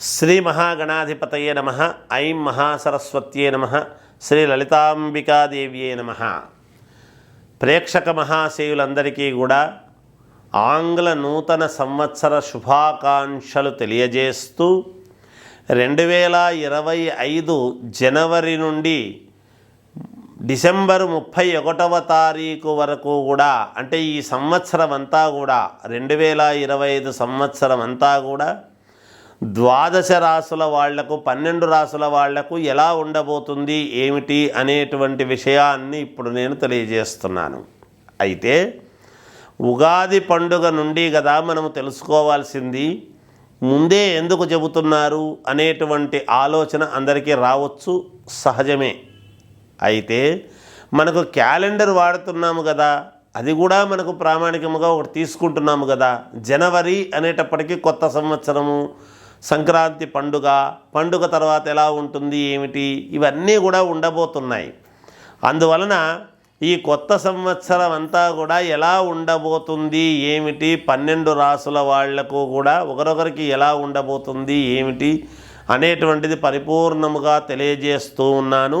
శ్రీ మహాగణాధిపతయే నమ ఐం మహాసరస్వత్యే నమ శ్రీ లలితాంబికాదేవ్యే నమ. ప్రేక్షక మహాశయులందరికీ కూడా ఆంగ్ల నూతన సంవత్సర శుభాకాంక్షలు తెలియజేస్తూ రెండు వేల ఇరవై ఐదు జనవరి నుండి డిసెంబర్ ముప్పై ఒకటవ తారీఖు వరకు కూడా అంటే ఈ సంవత్సరం అంతా కూడా రెండు వేల ఇరవై ఐదు సంవత్సరం అంతా కూడా ద్వాదశ రాసుల వాళ్ళకు పన్నెండు రాసుల వాళ్ళకు ఎలా ఉండబోతుంది ఏమిటి అనేటువంటి విషయాన్ని ఇప్పుడు నేను తెలియజేస్తున్నాను. అయితే ఉగాది పండుగ నుండి కదా మనము తెలుసుకోవాల్సింది ముందే ఎందుకు చెబుతున్నారు అనేటువంటి ఆలోచన అందరికీ రావచ్చు సహజమే. అయితే మనకు క్యాలెండర్ వాడుతున్నాము కదా అది కూడా మనకు ప్రామాణికముగా ఒకటి తీసుకుంటున్నాము కదా జనవరి అనేటప్పటికీ కొత్త సంవత్సరము సంక్రాంతి పండుగ పండుగ తర్వాత ఎలా ఉంటుంది ఏమిటి ఇవన్నీ కూడా ఉండబోతున్నాయి. అందువలన ఈ కొత్త సంవత్సరం అంతా కూడా ఎలా ఉండబోతుంది ఏమిటి పన్నెండు రాసుల వాళ్ళకు కూడా ఒకరొకరికి ఎలా ఉండబోతుంది ఏమిటి అనేటువంటిది పరిపూర్ణముగా తెలియజేస్తూ ఉన్నాను.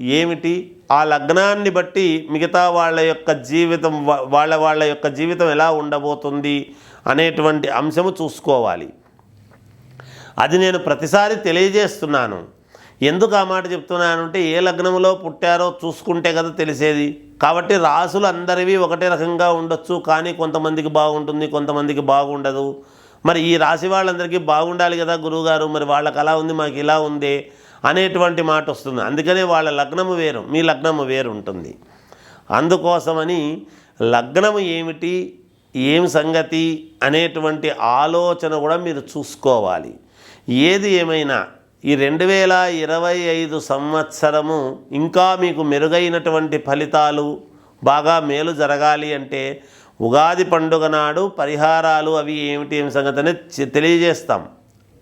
ఏమిటి? ఆ లగ్నాన్ని బట్టి మిగతా వాళ్ళ యొక్క జీవితం వాళ్ళ వాళ్ళ యొక్క జీవితం ఎలా ఉండబోతుంది అనేటువంటి అంశము చూసుకోవాలి. అది నేను ప్రతిసారి తెలియజేస్తున్నాను. ఎందుకు ఆ మాట చెప్తున్నానంటే ఏ లగ్నంలో పుట్టారో చూసుకుంటే కదా తెలిసేది. కాబట్టి రాసులు అందరివి ఒకటే రకంగా ఉండొచ్చు కానీ కొంతమందికి బాగుంటుంది కొంతమందికి బాగుండదు. మరి ఈ రాశి వాళ్ళందరికీ బాగుండాలి కదా గురువుగారు? మరి వాళ్ళకి అలా ఉంది మాకు ఇలా ఉంది. అనేటువంటి మాట వస్తుంది. అందుకనే వాళ్ళ లగ్నము వేరు మీ లగ్నము వేరు ఉంటుంది. అందుకోసమని లగ్నము ఏమిటి ఏం సంగతి అనేటువంటి ఆలోచన కూడా మీరు చూసుకోవాలి. ఏది ఏమైనా ఈ రెండు వేల ఇరవై ఐదు సంవత్సరము ఇంకా మీకు మెరుగైనటువంటి ఫలితాలు బాగా మేలు జరగాలి అంటే ఉగాది పండుగ నాడు పరిహారాలు అవి ఏమిటి ఏమి సంగతి అనేది తెలియజేస్తాం.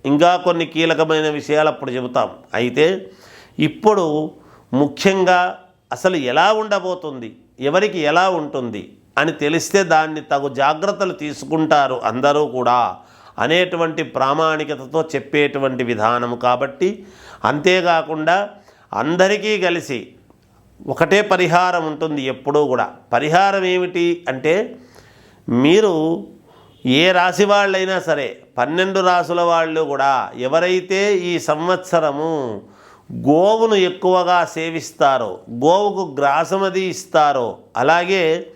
ఇంకా కొన్ని కీలకమైన విషయాలు అప్పుడు చెబుతాం. అయితే ఇప్పుడు ముఖ్యంగా అసలు ఎలా ఉండబోతుంది? ఎవరికి ఎలా ఉంటుంది? అని తెలిస్తే దాన్ని తగు జాగ్రత్తలు తీసుకుంటారు అందరూ కూడా అనేటువంటి ప్రామాణికతతో చెప్పేటువంటి విధానము కాబట్టి అంతేకాకుండా అందరికీ కలిసి ఒకటే పరిహారం ఉంటుంది ఎప్పుడూ కూడా. పరిహారం ఏమిటి అంటే మీరు ఏ రాశి వాళ్ళైనా సరే పన్నెండు రాసుల వాళ్ళు కూడా ఎవరైతే ఈ సంవత్సరము గోవును ఎక్కువగా సేవిస్తారో గోవుకు గ్రాసమది ఇస్తారో అలాగే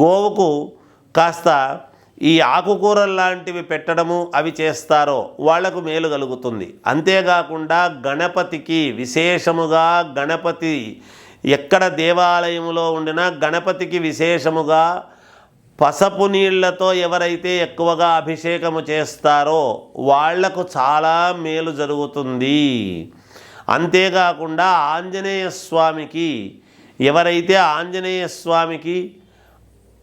గోవుకు కాస్త ఈ ఆకుకూరలు లాంటివి పెట్టడము అవి చేస్తారో వాళ్ళకు మేలు కలుగుతుంది. అంతేకాకుండా గణపతికి విశేషముగా గణపతి ఎక్కడ దేవాలయములో ఉండినా గణపతికి విశేషముగా పసపు నీళ్ళతో ఎవరైతే ఎక్కువగా అభిషేకము చేస్తారో వాళ్ళకు చాలా మేలు జరుగుతుంది. అంతేకాకుండా ఆంజనేయ స్వామికి ఎవరైతే ఆంజనేయ స్వామికి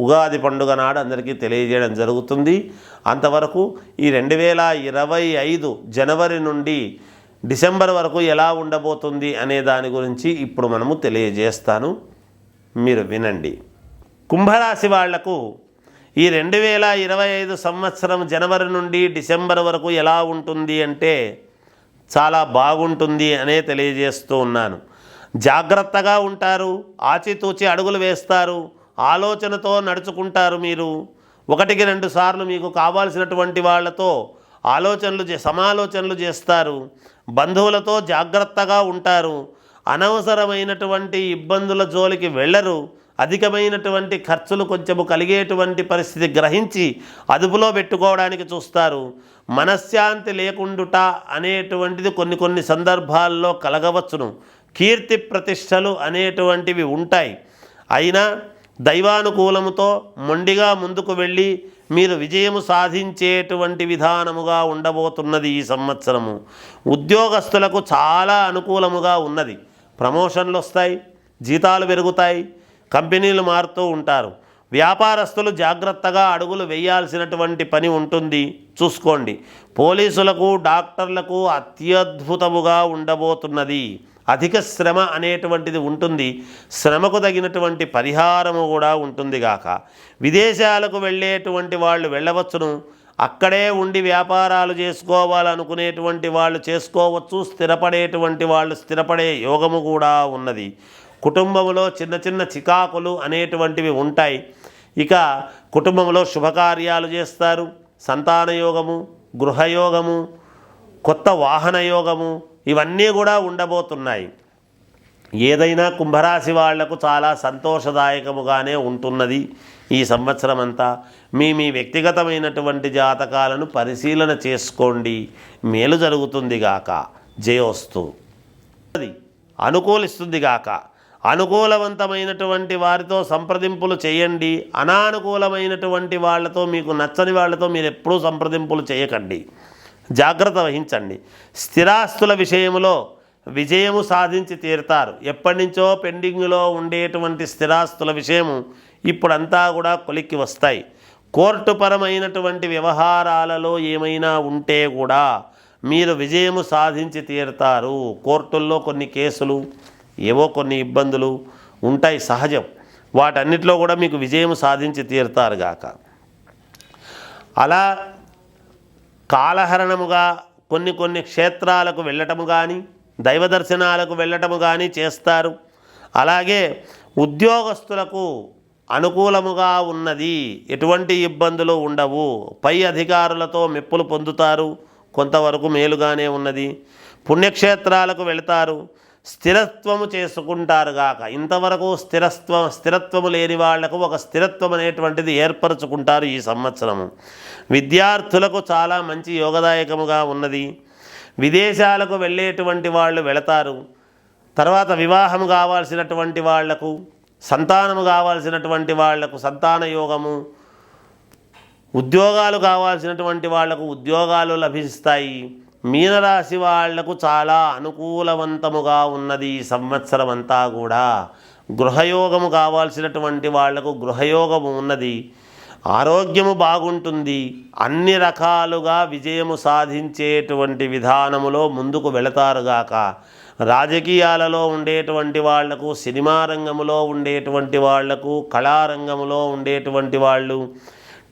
ఉగాది పండుగ నాడు అందరికీ తెలియజేయడం జరుగుతుంది. అంతవరకు ఈ రెండు వేల ఇరవై ఐదు జనవరి నుండి డిసెంబర్ వరకు ఎలా ఉండబోతుంది అనే దాని గురించి ఇప్పుడు మనము తెలియజేస్తాను. మీరు వినండి. కుంభరాశి వాళ్ళకు ఈ రెండు వేల ఇరవై ఐదు సంవత్సరం జనవరి నుండి డిసెంబర్ వరకు ఎలా ఉంటుంది అంటే చాలా బాగుంటుంది అనే తెలియజేస్తూ ఉన్నాను. జాగ్రత్తగా ఉంటారు ఆచితూచి అడుగులు వేస్తారు ఆలోచనతో నడుచుకుంటారు మీరు. ఒకటికి రెండు సార్లు మీకు కావాల్సినటువంటి వాళ్ళతో ఆలోచనలు చే సమాలోచనలు చేస్తారు. బంధువులతో జాగ్రత్తగా ఉంటారు. అనవసరమైనటువంటి ఇబ్బందుల జోలికి వెళ్ళరు. అధికమైనటువంటి ఖర్చులు కొంచెము కలిగేటువంటి పరిస్థితి గ్రహించి అదుపులో పెట్టుకోవడానికి చూస్తారు. మనశ్శాంతి లేకుండుట అనేటువంటిది కొన్ని కొన్ని సందర్భాల్లో కలగవచ్చును. కీర్తి ప్రతిష్టలు అనేటువంటివి ఉంటాయి. అయినా దైవానుకూలముతో మొండిగా ముందుకు వెళ్ళి మీరు విజయము సాధించేటువంటి విధానముగా ఉండబోతున్నది ఈ సంవత్సరము. ఉద్యోగస్తులకు చాలా అనుకూలముగా ఉన్నది. ప్రమోషన్లు వస్తాయి జీతాలు పెరుగుతాయి కంపెనీలు మారుతూ ఉంటారు. వ్యాపారస్తులు జాగ్రత్తగా అడుగులు వేయాల్సినటువంటి పని ఉంటుంది. చూసుకోండి. పోలీసులకు డాక్టర్లకు అత్యద్భుతముగా ఉండబోతున్నది. అధిక శ్రమ అనేటువంటిది ఉంటుంది. శ్రమకు తగినటువంటి పరిహారము కూడా ఉంటుంది గాక. విదేశాలకు వెళ్ళేటువంటి వాళ్ళు వెళ్ళవచ్చును. అక్కడే ఉండి వ్యాపారాలు చేసుకోవాలనుకునేటువంటి వాళ్ళు చేసుకోవచ్చు. స్థిరపడేటువంటి వాళ్ళు స్థిరపడే యోగము కూడా ఉన్నది. కుటుంబంలో చిన్న చిన్న చికాకులు అనేటువంటివి ఉంటాయి. ఇక కుటుంబంలో శుభకార్యాలు చేస్తారు. సంతాన యోగము గృహయోగము కొత్త వాహన యోగము ఇవన్నీ కూడా ఉండబోతున్నాయి. ఏదైనా కుంభరాశి వాళ్ళకు చాలా సంతోషదాయకముగానే ఉంటున్నది ఈ సంవత్సరం అంతా మీ మీ వ్యక్తిగతమైనటువంటి జాతకాలను పరిశీలన చేసుకోండి. మేలు జరుగుతుంది గాక. జయోస్తు. అది అనుకూలిస్తుంది గాక. అనుకూలవంతమైనటువంటి వారితో సంప్రదింపులు చేయండి. అనానుకూలమైనటువంటి వాళ్ళతో మీకు నచ్చని వాళ్ళతో మీరు ఎప్పుడూ సంప్రదింపులు చేయకండి. జాగ్రత్త వహించండి. స్థిరాస్తుల విషయంలో విజయము సాధించి తీరుతారు. ఎప్పటి నుంచో పెండింగ్లో ఉండేటువంటి స్థిరాస్తుల విషయము ఇప్పుడంతా కూడా కొలిక్కి వస్తాయి. కోర్టుపరమైనటువంటి వ్యవహారాలలో ఏమైనా ఉంటే కూడా మీరు విజయము సాధించి తీరుతారు. కోర్టుల్లో కొన్ని కేసులు ఏవో కొన్ని ఇబ్బందులు ఉంటాయి సహజం. వాటన్నిటిలో కూడా మీకు విజయం సాధించి తీరుతారు గాక. అలా కాలహరణముగా కొన్ని కొన్ని క్షేత్రాలకు వెళ్ళటము కానీ దైవ దర్శనాలకు వెళ్ళటము కానీ చేస్తారు. అలాగే ఉద్యోగస్తులకు అనుకూలముగా ఉన్నది ఎటువంటి ఇబ్బందులు ఉండవు. పై అధికారులతో మెప్పులు పొందుతారు. కొంతవరకు మేలుగానే ఉన్నది. పుణ్యక్షేత్రాలకు వెళతారు. స్థిరత్వము చేసుకుంటారుగాక ఇంతవరకు స్థిరత్వం స్థిరత్వము లేని వాళ్ళకు ఒక స్థిరత్వం అనేటువంటిది ఏర్పరచుకుంటారు ఈ సంవత్సరము. విద్యార్థులకు చాలా మంచి యోగదాయకముగా ఉన్నది. విదేశాలకు వెళ్ళేటువంటి వాళ్ళు వెళతారు. తర్వాత వివాహం కావాల్సినటువంటి వాళ్ళకు సంతానము కావాల్సినటువంటి వాళ్ళకు సంతాన యోగము ఉద్యోగాలు కావాల్సినటువంటి వాళ్ళకు ఉద్యోగాలు లభిస్తాయి. మీనరాశి వాళ్ళకు చాలా అనుకూలవంతముగా ఉన్నది ఈ సంవత్సరం అంతా కూడా. గృహయోగము కావాల్సినటువంటి వాళ్ళకు గృహయోగము ఉన్నది. ఆరోగ్యము బాగుంటుంది. అన్ని రకాలుగా విజయము సాధించేటువంటి విధానములో ముందుకు వెళతారుగాక రాజకీయాలలో ఉండేటువంటి వాళ్ళకు సినిమా రంగములో ఉండేటువంటి వాళ్ళకు కళారంగములో ఉండేటువంటి వాళ్ళు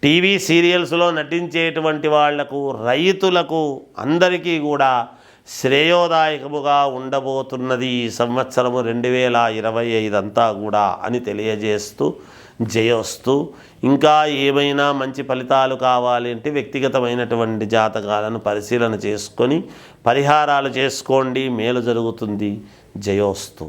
టీవీ సీరియల్స్లో నటించేటువంటి వాళ్ళకు రైతులకు అందరికీ కూడా శ్రేయోదాయకముగా ఉండబోతున్నది ఈ సంవత్సరము రెండు వేల ఇరవై ఐదంతా కూడా అని తెలియజేస్తూ జయోస్తూ ఇంకా ఏమైనా మంచి ఫలితాలు కావాలి అంటే వ్యక్తిగతమైనటువంటి జాతకాలను పరిశీలన చేసుకొని పరిహారాలు చేసుకోండి. మేలు జరుగుతుంది. జయోస్తు.